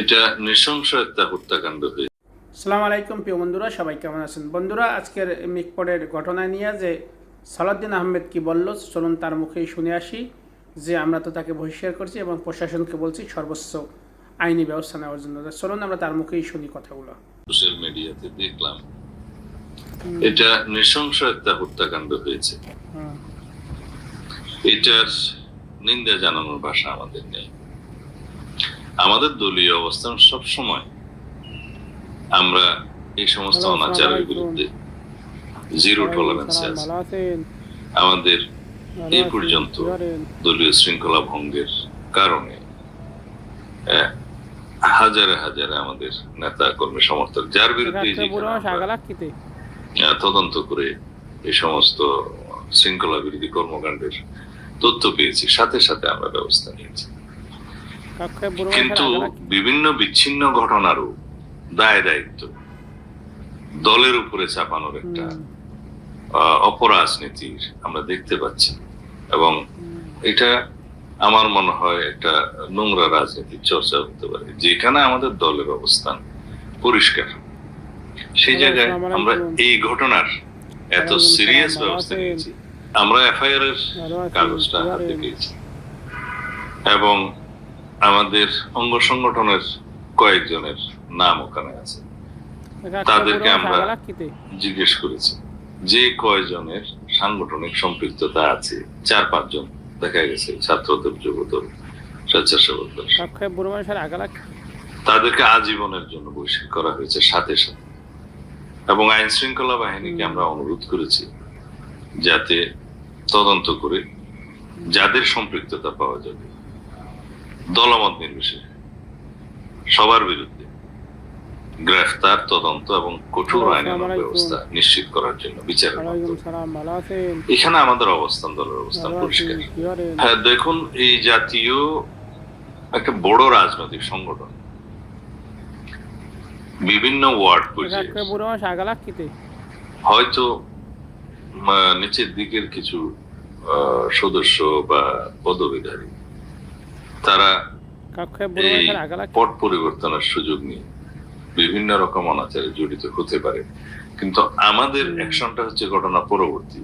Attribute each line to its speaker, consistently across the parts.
Speaker 1: এটা নৃশংস একটা হত্যাকাণ্ড হয়েছে।
Speaker 2: সালাম আলাইকুম প্রিয় বন্ধুরা সবাই কেমন আছেন? বন্ধুরা আজকের মিকপডের ঘটনা নিয়ে যে সালাউদ্দিন আহমেদ কি বলল চলুন তার মুখেই শুনে আসি যে আমরা তো তাকে বহিষ্কার করছি এবং প্রশাসনকে বলছি সর্বোচ্চ আইনি ব্যবস্থা নেওয়ার জন্য। চলুন আমরা তার মুখেই শুনি কথাগুলো।
Speaker 1: সোশ্যাল মিডিয়াতে দেখলাম। এটা নৃশংস একটা হত্যাকাণ্ড হয়েছে। এটার নিন্দা জানানোর ভাষা আমাদের নেই। আমাদের দলীয় অবস্থান সব সময় আমরা এই সমস্ত অনাচারের বিরুদ্ধে জিরো টলারেন্সে আছে। আমাদের এই পর্যন্ত দলীয় শৃঙ্খলা ভঙ্গের কারণে হাজারে হাজারে আমাদের নেতা কর্মী সমর্থক যার বিরুদ্ধে? তদন্ত করে এই সমস্ত শৃঙ্খলা বিরোধী কর্মকাণ্ডের তথ্য পেয়েছি সাথে সাথে আমরা ব্যবস্থা নিয়েছি। কিন্তু বিভিন্ন বিচ্ছিন্ন ঘটনারও দায় দায়িত্ব দলের উপরে চাপানোর একটা অপরাজনীতির আমরা দেখতে পাচ্ছি। এবং এটা আমার মনে হয় একটা নোংরা রাজনীতির চর্চা হতে পারে যেখানে আমাদের দলের অবস্থান পরিষ্কার। সেই জায়গায় আমরা এই ঘটনার এত সিরিয়াস ব্যবস্থা? নিয়েছি। আমরা এফআইআর এর কাগজটা হাতে পেয়েছি। এবং আমাদের অঙ্গ সংগঠনের কয়েকজনের নাম ওখানে আছে। তাদেরকে আমরা- জিজ্ঞেস করেছি। যে কয়জনের সাংগঠনিক সম্পৃক্ততা আছে চার পাঁচজন দেখা গেছে ছাত্রদল যুবদল স্বেচ্ছাসেবক দল? তাদেরকে আজীবনের জন্য বহিষ্কার করা হয়েছে সাথে সাথে। এবং আইন শৃঙ্খলা বাহিনীকে আমরা অনুরোধ করেছি যাতে তদন্ত করে যাদের সম্পৃক্ততা পাওয়া যাবে দলমত নির্বিশেষে। সবার বিরুদ্ধে গ্রেফতার তদন্ত এবং কঠোর আইনানুগ ব্যবস্থা নিশ্চিত করার জন্য
Speaker 2: আছেন?
Speaker 1: এখানে আমাদের অবস্থান দলের অবস্থান পরিষ্কার হ্যাঁ দেখুন এই জাতীয় একটা বড় রাজনৈতিক সংগঠন। বিভিন্ন ওয়ার্ড পর্যায়ে
Speaker 2: কিতে?
Speaker 1: হয়তো নিচের দিকের কিছু সদস্য বা পদবিধারী। তারা এই? পট পরিবর্তনের সুযোগ নিয়ে বিভিন্ন রকম অনাচারে জড়িত হতে পারে। কিন্তু আমাদের অ্যাকশনটা হচ্ছে ঘটনা পরবর্তী।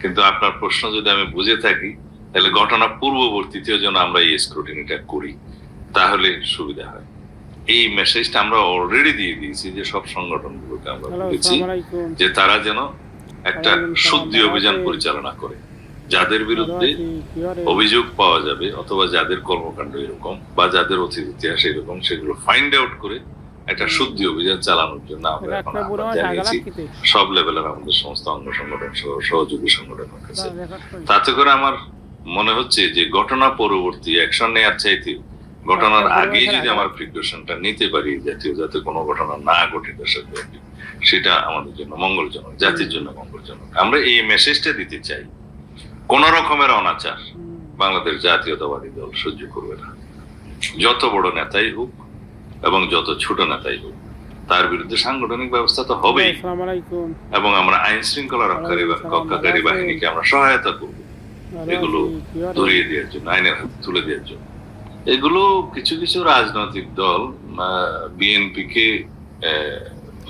Speaker 1: কিন্তু আপনার প্রশ্ন যদি আমি বুঝে থাকি তাহলে ঘটনা পূর্ববর্তীতেও যেন আমরা এই স্ক্রুটিনিটা করি তাহলে সুবিধা হয়। এই মেসেজটা আমরা অলরেডি দিয়ে দিয়েছি যে সব সংগঠনগুলোকে আমরা বলেছি যে তারা যেন একটা শুদ্ধি অভিযান পরিচালনা করে। যাদের বিরুদ্ধে? অভিযোগ পাওয়া যাবে অথবা যাদের কর্মকাণ্ড এরকম বা যাদের অতীত ইতিহাস এরকম সেগুলো ফাইন্ড আউট করে একটা শুদ্ধি অভিযান চালানোর জন্য আমরা এখন জানিয়েছি সব লেভেলের আমাদের সমস্ত অঙ্গ সংগঠন সহ সহযোগী সংগঠনের কাছে। তাতে করে আমার মনে হচ্ছে যে ঘটনা পরবর্তী অ্যাকশন নেওয়ার চাইতে ঘটনার আগেই যদি আমার প্রিকশনটা নিতে পারি জাতীয় যাতে কোনো ঘটনা না ঘটে দেশের সেটা আমাদের জন্য মঙ্গলজনক জাতির জন্য মঙ্গলজনক। আমরা এই মেসেজটা দিতে চাই। কোন রকমের অনাচার। বাংলাদেশ জাতীয়তাবাদী দল সহ্য করবে না। যত বড় নেতাই হোক এবং যত ছোট নেতাই হোক তার বিরুদ্ধে সাংগঠনিক ব্যবস্থা তো হবেই। এবং আমরা আইন শৃঙ্খলা রক্ষাকারী রক্ষাকারী বাহিনীকে আমরা সহায়তা করব। এগুলো? ধরিয়ে দেওয়ার জন্য আইনের হাতে তুলে দেওয়ার জন্য। এগুলো কিছু কিছু রাজনৈতিক দল বিএনপি কে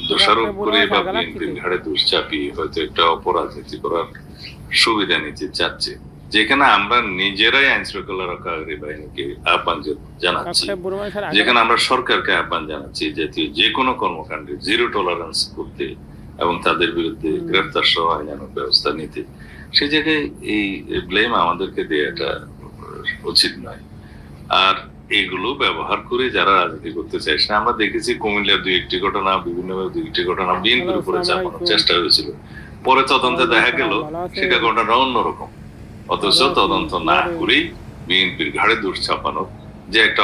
Speaker 1: দোষারোপ করে বা বিএনপির ঘাড়ে দোষ চাপিয়ে হয়তো একটা অপরাজনীতি করার সুবিধা নিতে চাচ্ছে। যেখানে আমরা নিজেরাই আইন শৃঙ্খলা রক্ষাকারী বাহিনীকে আহ্বান জানাচ্ছি।
Speaker 2: আগালাক
Speaker 1: যেখানে আমরা সরকারকে আহ্বান জানাচ্ছি জাতীয় যে কোনো কর্মকাণ্ডে জিরো টলারেন্স করতে এবং তাদের বিরুদ্ধে গ্রেফতার সহ আইনানুগ ব্যবস্থা নিতে। সেই জায়গায় এই ব্লেম আমাদেরকে দেওয়াটা উচিত নয়। আর এগুলো ব্যবহার করে যারা রাজনীতি করতে চাইছে না, আমরা দেখেছি কুমিল্লার দুই একটি ঘটনা বিভিন্ন দুই একটি ঘটনা বিএনপির উপরে চাপানোর চেষ্টা হয়েছিল। পরে তদন্তে দেখা গেল? সেটা ঘটনা অন্যরকম অথচ তদন্ত না করেই বিএনপির ঘাড়ে দূর ছাপানো যে একটা